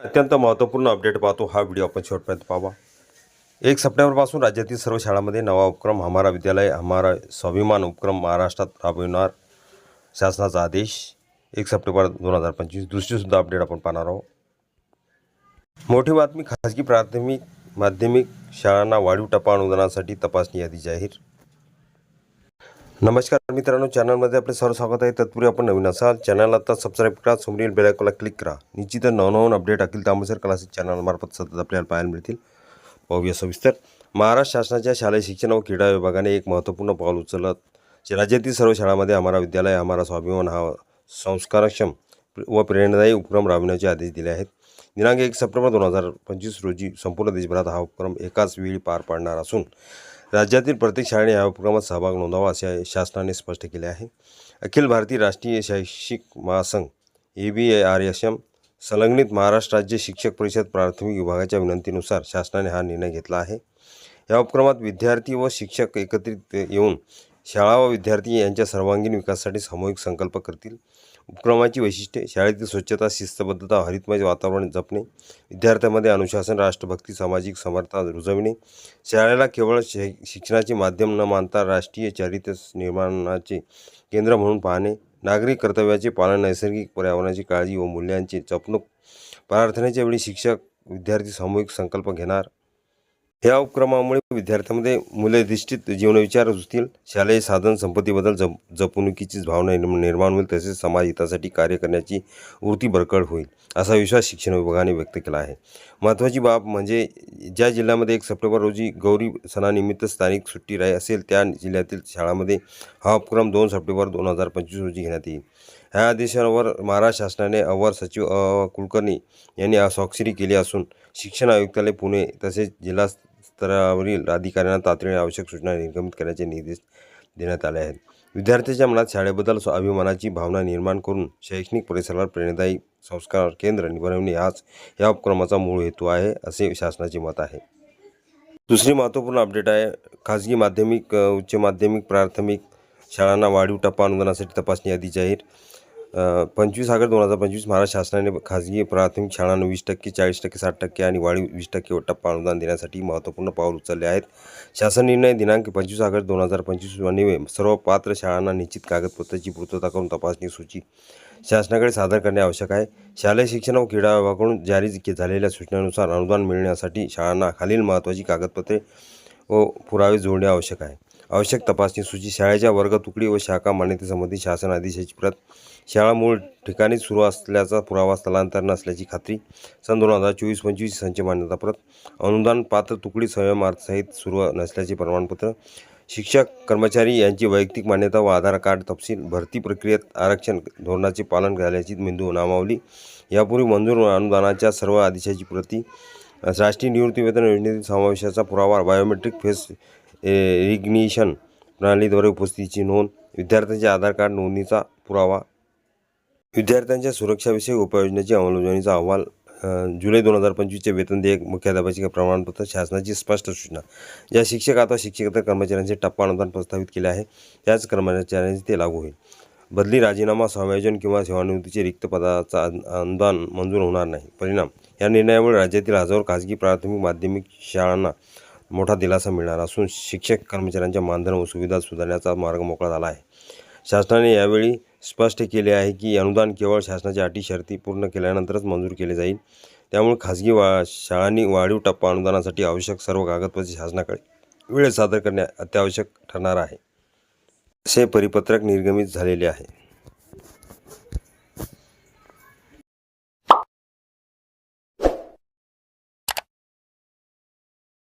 अत्यंत महत्त्वपूर्ण अपडेट पाहतो हा व्हिडिओ आपण शेवटपर्यंत पाहावा. एक सप्टेंबरपासून राज्यातील सर्व शाळांमध्ये नवा उपक्रम हमारा विद्यालय हमारा स्वाभिमान उपक्रम महाराष्ट्रात राबविणार शासनाचा आदेश. एक सप्टेंबर दोन हजार पंचवीस दुसरीसुद्धा अपडेट आपण पाहणार आहोत. मोठी बातमी खाजगी प्राथमिक माध्यमिक शाळांना वाढीव टप्पा अनुदानासाठी तपासणी यादी जाहीर नमस्कार मित्रांनो चॅनलमध्ये आपले सर्व स्वागत आहे. तत्पूर्वी आपण नवीन असाल चॅनल आता सबस्क्राईब करा समोरील बेल क्लिक करा. निश्चितच नवनवीन अपडेट अखिल तांबसर क्लासेस चॅनलमार्फत सतत आपल्याला पाहायला मिळतील. पाहूया सविस्तर. महाराष्ट्र शासनाच्या शालेय शिक्षण व क्रीडा विभागाने एक महत्त्वपूर्ण पाऊल उचलत राज्यातील सर्व शाळांमध्ये हमारा विद्यालय हमारा स्वाभिमान हा संस्कारक्षम व प्रेरणादायी उपक्रम राबविण्याचे आदेश दिले आहेत. दिनांक एक सप्टेंबर दोन हजार पंचवीस रोजी संपूर्ण देशभरात हा उपक्रम एकाच वेळी पार पाडणार असून राज्यातील प्रत्येक शाळेने या उपक्रमात सहभाग नोंदावा असे शासनाने स्पष्ट केले आहे. अखिल भारतीय राष्ट्रीय शैक्षिक महासंघ A B A R S M संलग्नित महाराष्ट्र राज्य शिक्षक परिषद प्राथमिक विभागाच्या विनंतीनुसार शासनाने हा निर्णय घेतला आहे. या उपक्रमात विद्यार्थी व शिक्षक एकत्रित येऊन शाळा व विद्यार्थी यांच्या सर्वांगीण विकासासाठी सामूहिक संकल्प करतील. उपक्रमाची वैशिष्ट्ये शाळेतील स्वच्छता शिस्तबद्धता हरितमय वातावरण जपणे विद्यार्थ्यांमध्ये अनुशासन राष्ट्रभक्ती सामाजिक समर्थता रुजविणे. शाळेला केवळ शै शिक्षणाचे माध्यम न मानता राष्ट्रीय चरित्र निर्माणाचे केंद्र म्हणून पाहणे नागरिक कर्तव्याचे पालन नैसर्गिक पर्यावरणाची काळजी व मूल्यांची जपणूक प्रार्थनेच्या वेळी शिक्षक विद्यार्थी सामूहिक संकल्प घेणार या उपक्रमामुळे विद्यार्थ्यांमध्ये मूल्यधिष्ठित जीवनविचार रुजतील. शालेय साधन संपत्तीबद्दल जप जपणुकीची भावना निर्माण होईल. तसेच समाज हितासाठी कार्य करण्याची वृत्ती बळकट होईल असा विश्वास शिक्षण विभागाने व्यक्त केला आहे. महत्त्वाची बाब म्हणजे ज्या जिल्ह्यामध्ये एक सप्टेंबर रोजी गौरी सणानिमित्त स्थानिक सुट्टी राही असेल त्या जिल्ह्यातील शाळांमध्ये हा उपक्रम दोन सप्टेंबर दोन हजार पंचवीस रोजी घेण्यात येईल. ह्या आदेशावर महाराष्ट्र शासनाने अवर सचिव कुलकर्णी यांनी स्वाक्षरी केली असून शिक्षण आयुक्तालय पुणे तसेच जिल्हा स्तरावरील अधिकाऱ्यांना तातडीने आवश्यक सूचना निर्गमित करण्याचे निर्देश देण्यात आले आहेत. विद्यार्थ्यांच्या मनात शाळेबद्दल अभिमानाची भावना निर्माण करून शैक्षणिक परिसरावर प्रेरणादायी संस्कार केंद्र बनवणे हाच या उपक्रमाचा मूळ हेतू आहे असे शासनाचे मत आहे. दुसरी महत्त्वपूर्ण अपडेट आहे खाजगी माध्यमिक उच्च माध्यमिक प्राथमिक शाळांना वाढीव टप्पा अनुदानासाठी तपासणी यादी जाहीर पंचवीस ऑगस्ट दोन हजार पंचवीस महाराष्ट्र शासनाने खाजगी प्राथमिक शाळांना वीस टक्के चाळीस टक्के साठ टक्के आणि वाढीव वीस टक्के टप्पा अनुदान देण्यासाठी महत्त्वपूर्ण पाऊल उचलले आहेत. शासन निर्णय दिनांक पंचवीस ऑगस्ट दोन हजार पंचवीस अन्वये सर्व पात्र शाळांना निश्चित कागदपत्राची पूर्तता करून तपासणी सूची शासनाकडे सादर करणे आवश्यक आहे. शालेय शिक्षण व क्रीडा विभागाकडून जारी झालेल्या सूचनेनुसार अनुदान मिळण्यासाठी शाळांना खालील महत्त्वाची कागदपत्रे व पुरावे जोडणे आवश्यक आहे. आवश्यक तपासणी सूची शाळेच्या वर्ग तुकडी व शाखा मान्यतेसंबंधी शासन आदेशाची प्रत. शाळा मूळ ठिकाणी सुरू असल्याचा पुरावा स्थलांतर नसल्याची खात्री. सन दोन हजार चोवीस पंचवीस संच मान्यता प्रत. अनुदान पात्र तुकडी संयमार्थसहित सुरू नसल्याचे प्रमाणपत्र. शिक्षक कर्मचारी यांची वैयक्तिक मान्यता व आधार कार्ड तपशील भरती प्रक्रियेत आरक्षण धोरणाचे पालन झाल्याची मेंदू नामावली. यापूर्वी मंजूर अनुदानाच्या सर्व आदेशाची प्रती. राष्ट्रीय निवृत्तीवेतन योजनेतील समावेशाचा पुरावा बायोमेट्रिक फेस रिग्निशन प्रणालीद्वारे उपस्थितीची नोंद विद्यार्थ्यांचे आधार कार्ड नोंदणीचा पुरावा विद्यार्थ्यांच्या सुरक्षाविषयक उपाययोजनेची अंमलबजावणीचा अहवाल जुलै दोन हजार पंचवीसचे वेतन देयक मुख्याध्यापकाचे प्रमाणपत्र शासनाची स्पष्ट सूचना. ज्या शिक्षक अथवा शिक्षकेतर कर्मचाऱ्यांचे टप्पा अनुदान प्रस्तावित केले आहे त्याच कर्मचाऱ्यांचे ते लागू होईल. बदली राजीनामा समायोजन किंवा सेवानिवृत्तीचे रिक्त पदाचा अनुदान मंजूर होणार नाही. परिणाम या निर्णयामुळे राज्यातील हजारो खाजगी प्राथमिक माध्यमिक शाळांना मोठा दिलासा मिळणार असून शिक्षक कर्मचाऱ्यांच्या मानधन व सुविधा सुधारण्याचा मार्ग मोकळा झाला आहे. शासनाने यावेळी स्पष्ट केले आहे की अनुदान केवळ शासनाच्या अटी शर्ती पूर्ण केल्यानंतरच मंजूर केले जाईल. त्यामुळे खाजगी वा शाळांनी वाढीव टप्पा अनुदानासाठी आवश्यक सर्व कागदपत्रे शासनाकडे वेळेत सादर करणे अत्यावश्यक ठरणार आहे. असे परिपत्रक निर्गमित झालेले आहे.